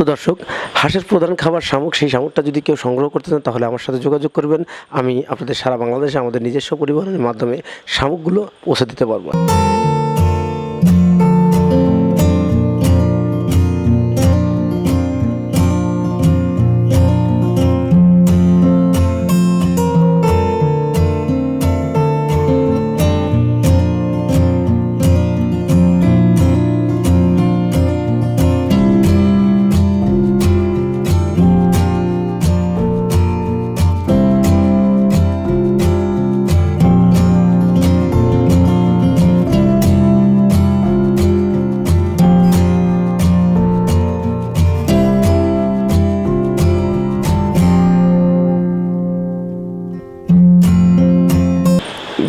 তো দর্শক, হাঁসের প্রধান খাবার শামুক, সেই শামুকটা যদি কেউ সংগ্রহ করতে চান, তাহলে আমার সাথে যোগাযোগ করবেন। আমি আপনাদের সারা বাংলাদেশে, আমাদের নিজস্ব পরিবহনের মাধ্যমে শামুকগুলো পৌঁছে দিতে পারব।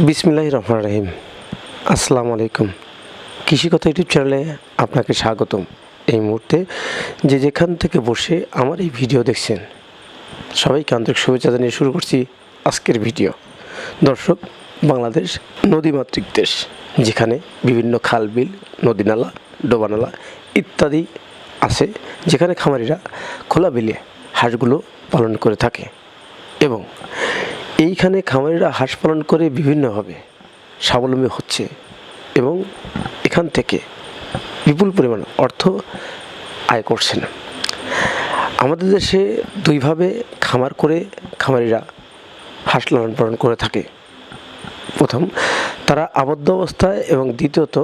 বিসমিল্লাহ রহমান রহিম। আসসালামু আলাইকুম। কৃষিকথা ইউটিউব চ্যানেলে আপনাকে স্বাগতম। এই মুহূর্তে যে যেখান থেকে বসে আমার এই ভিডিও দেখছেন, সবাইকে আন্তরিক শুভেচ্ছা জানিয়ে শুরু করছি আজকের ভিডিও। দর্শক, বাংলাদেশ নদীমাতৃক দেশ, যেখানে বিভিন্ন খাল, বিল নদীনালা ডোবানালা ইত্যাদি আছে, যেখানে খামারিরা খোলা বিলে হাঁসগুলো পালন করে থাকে। এবং এইখানে খামারিরা হাঁস পালন করে বিভিন্নভাবে স্বাবলম্বী হচ্ছে এবং এখান থেকে বিপুল পরিমাণ অর্থ আয় করছেন। আমাদের দেশে দুইভাবে খামার করে খামারিরা হাঁস লালন পালন করে থাকে। প্রথম, তারা আবদ্ধ অবস্থায় এবং দ্বিতীয়ত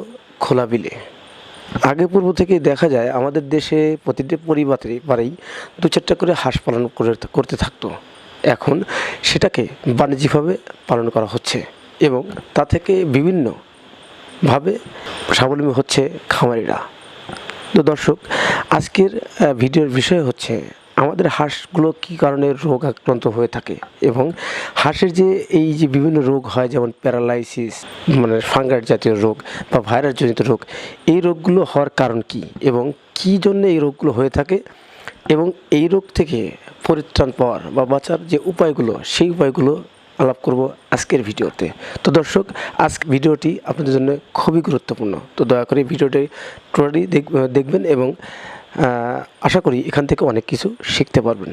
খোলা বিলে আগে পূর্ব থেকে দেখা যায় আমাদের দেশে প্রতিটি পরিবারে বাড়েই দু চারটা করে হাঁস পালন করে করতে থাকতো। এখন সেটাকে বাণিজ্যিকভাবে পালন করা হচ্ছে এবং তা থেকে বিভিন্নভাবে স্বাবলম্বী হচ্ছে খামারিরা। তো দর্শক, আজকের ভিডিওর বিষয় হচ্ছে আমাদের হাঁসগুলো কী কারণে রোগ আক্রান্ত হয়ে থাকে এবং হাঁসের যে এই যে বিভিন্ন রোগ হয়, যেমন প্যারালাইসিস মানে ফাঙ্গাস জাতীয় রোগ বা ভাইরাসজনিত রোগ, এই রোগগুলো হওয়ার কারণ কি এবং কী জন্য এই রোগগুলো হয়ে থাকে এবং এই রোগ থেকে পরিত্রাণ পাওয়ার বা বাঁচার যে উপায়গুলো, সেই উপায়গুলো আলাপ করব আজকের ভিডিওতে। তো দর্শক, আজকে ভিডিওটি আপনাদের জন্য খুবই গুরুত্বপূর্ণ। তো দয়া করে ভিডিওটি টোটালি দেখবেন এবং আশা করি এখান থেকে অনেক কিছু শিখতে পারবেন।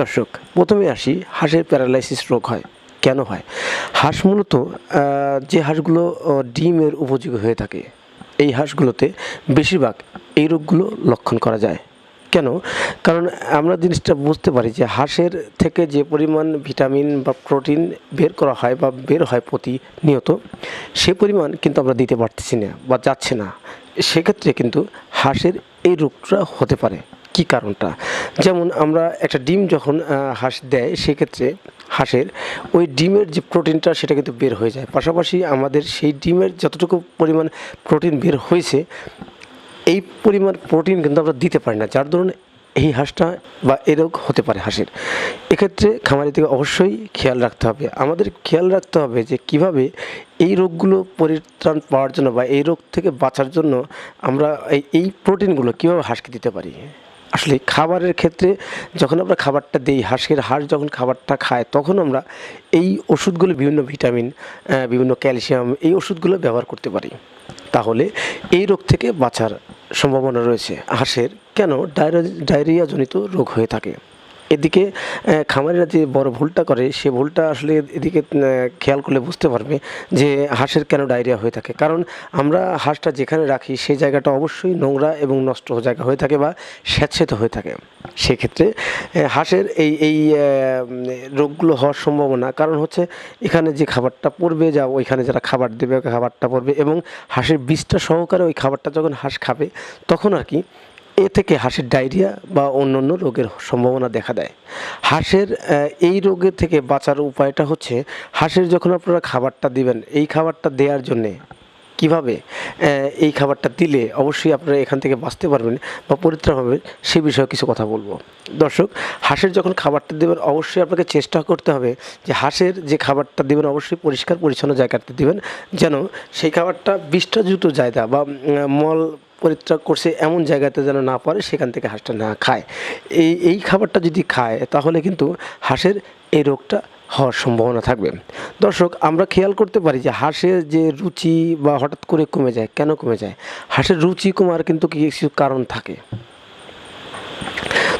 দর্শক, প্রথমে আসি, হাঁসের প্যারালাইসিস রোগ হয়। কেন হয়? হাঁস মূলত যে হাঁসগুলো ডিমের উপযোগী হয়ে থাকে, এই হাঁসগুলোতে বেশিরভাগ এই রোগগুলো লক্ষণ করা যায়। কেন? কারণ আমরা জিনিসটা বুঝতে পারি যে হাঁসের থেকে যে পরিমাণ ভিটামিন বা প্রোটিন বের করা হয় বা বের হয় প্রতিনিয়ত, সে পরিমাণ কিন্তু আমরা দিতে পারতেছি না বা যাচ্ছে না। সেক্ষেত্রে কিন্তু হাঁসের এই রোগটা হতে পারে। কি কারণটা? যেমন আমরা একটা ডিম যখন হাঁস দেয়, সেক্ষেত্রে হাঁসের ওই ডিমের যে প্রোটিনটা সেটা কিন্তু বের হয়ে যায়। পাশাপাশি আমাদের সেই ডিমের যতটুকু পরিমাণ প্রোটিন বের হয়েছে, এই পরিমাণ প্রোটিন কিন্তু আমরা দিতে পারি না। যার ধরুন এই হাঁসটা বা এই রোগ হতে পারে হাঁসের। এক্ষেত্রে খামারি থেকে অবশ্যই খেয়াল রাখতে হবে। আমাদের খেয়াল রাখতে হবে যে কীভাবে এই রোগগুলো পরিত্রাণ পাওয়ার জন্য বা এই রোগ থেকে বাঁচার জন্য আমরা এই প্রোটিনগুলো কীভাবে হাঁসকে দিতে পারি। আসলে খাবারের ক্ষেত্রে যখন আমরা খাবারটা দিই, হাঁসের হাঁস যখন খাবারটা খায়, তখন আমরা এই ওষুধগুলো বিভিন্ন ভিটামিন বিভিন্ন ক্যালসিয়াম এই ওষুধগুলো ব্যবহার করতে পারি। তাহলে এই রোগ থেকে বাঁচার সম্ভাবনা রয়েছে। হাঁসের কেন ডায়রিয়া জনিত রোগ হয়ে থাকে? এদিকে খামারিরা যে বড় ভুলটা করে, সে ভুলটা আসলে এদিকে খেয়াল করলে বুঝতে পারবে যে হাঁসের কেন ডায়রিয়া হয়ে থাকে। কারণ আমরা হাঁসটা যেখানে রাখি, সেই জায়গাটা অবশ্যই নোংরা এবং নষ্ট জায়গা হয়ে থাকে বা স্যাঁতসেঁতে হয়ে থাকে। সেক্ষেত্রে হাঁসের এই এই রোগগুলো হওয়ার সম্ভাবনা, কারণ হচ্ছে এখানে যে খাবারটা পড়বে, যা ওইখানে যারা খাবার দেবে খাবারটা পড়বে এবং হাঁসের বিষটা সহকারে ওই খাবারটা যখন হাঁস খাবে, তখন আর কি এ থেকে হাঁসের ডায়রিয়া বা অন্যান্য রোগের সম্ভাবনা দেখা দেয়। হাঁসের এই রোগের থেকে বাঁচার উপায়টা হচ্ছে হাঁসের যখন আপনারা খাবারটা দিবেন, এই খাবারটা দেওয়ার জন্যে কীভাবে এই খাবারটা দিলে অবশ্যই আপনারা এখান থেকে বাঁচতে পারবেন বা পরিত্রাণ হবে সে বিষয়ে কিছু কথা বলব। দর্শক, হাঁসের যখন খাবারটা দেবেন অবশ্যই আপনাকে চেষ্টা করতে হবে যে হাঁসের যে খাবারটা দেবেন অবশ্যই পরিষ্কার পরিচ্ছন্ন জায়গাতে দেবেন, যেন সেই খাবারটা বিষটাযুক্ত জায়গা বা মল পরিত্যাগ করছে এমন জায়গাতে যেন না পারে সেখান থেকে হাঁসটা না খায়। এই এই খাবারটা যদি খায় তাহলে কিন্তু হাঁসের এই রোগটা হওয়ার সম্ভাবনা থাকবে। দর্শক, আমরা খেয়াল করতে পারি যে হাঁসের যে রুচি বা হঠাৎ করে কমে যায়, কেন কমে যায়? হাঁসের রুচি কমার কিন্তু কিছু কারণ থাকে?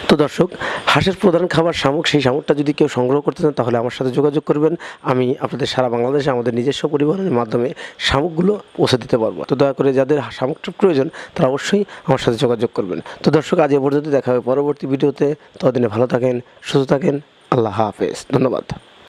তো দর্শক, হাঁসের প্রধান খাবার শামুক, সেই শামুকটা যদি কেউ সংগ্রহ করতে চান, তাহলে আমার সাথে যোগাযোগ করবেন। আমি আপনাদের সারা বাংলাদেশে আমাদের নিজস্ব পরিবহনের মাধ্যমে শামুকগুলো পৌঁছে দিতে পারব। তো দয়া করে যাদের শামুকটার প্রয়োজন, তারা অবশ্যই আমার সাথে যোগাযোগ করবেন। তো দর্শক, আজ এ পর্যন্ত দেখা হবে পরবর্তী ভিডিওতে। ততদিনে ভালো থাকেন, সুস্থ থাকেন। আল্লাহ হাফেজ। ধন্যবাদ।